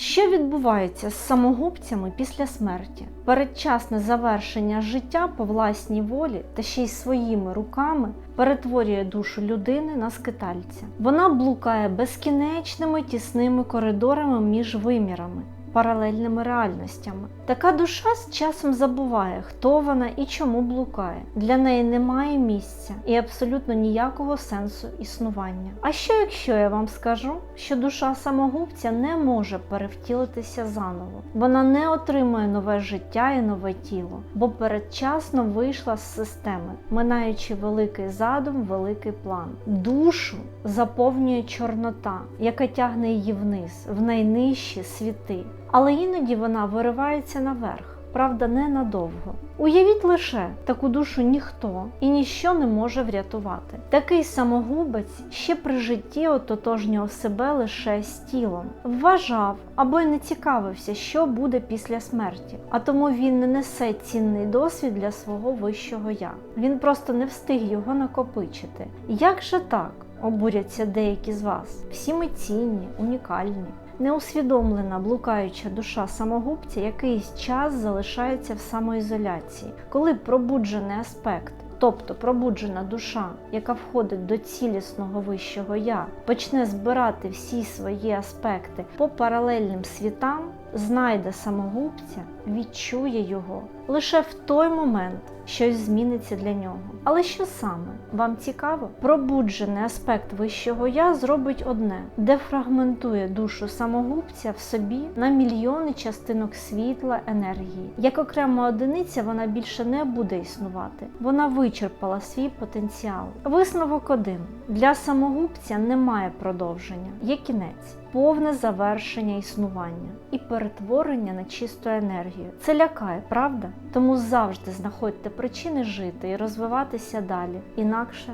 Що відбувається з самогубцями після смерті? Передчасне завершення життя по власній волі та ще й своїми руками перетворює душу людини на скитальця. Вона блукає безкінечними тісними коридорами між вимірами. Паралельними реальностями. Така душа з часом забуває, хто вона і чому блукає. Для неї немає місця і абсолютно ніякого сенсу існування. А що якщо я вам скажу, що душа самогубця не може перевтілитися заново? Вона не отримує нове життя і нове тіло, бо передчасно вийшла з системи, минаючи великий задум, великий план. Душу заповнює чорнота, яка тягне її вниз, в найнижчі світи. Але іноді вона виривається наверх, правда, ненадовго. Уявіть лише, таку душу ніхто і ніщо не може врятувати. Такий самогубець ще при житті ототожнював себе лише з тілом, вважав або й не цікавився, що буде після смерті, а тому він не несе цінний досвід для свого вищого я. Він просто не встиг його накопичити. Як же так? Обуряться деякі з вас. Всі ми цінні, унікальні. Неусвідомлена блукаюча душа самогубця якийсь час залишається в самоізоляції, коли пробуджений аспект, тобто пробуджена душа, яка входить до цілісного вищого я, почне збирати всі свої аспекти по паралельним світам, знайде самогубця, відчує його. Лише в той момент щось зміниться для нього. Але що саме? Вам цікаво? Пробуджений аспект вищого я зробить одне: дефрагментує душу самогубця в собі на мільйони частинок світла, енергії. Як окрема одиниця вона більше не буде існувати. Вона вичерпала свій потенціал. Висновок один: для самогубця немає продовження, є кінець. Повне завершення існування і перетворення на чисту енергію. Це лякає, правда? Тому завжди знаходьте причини жити і розвиватися далі. Інакше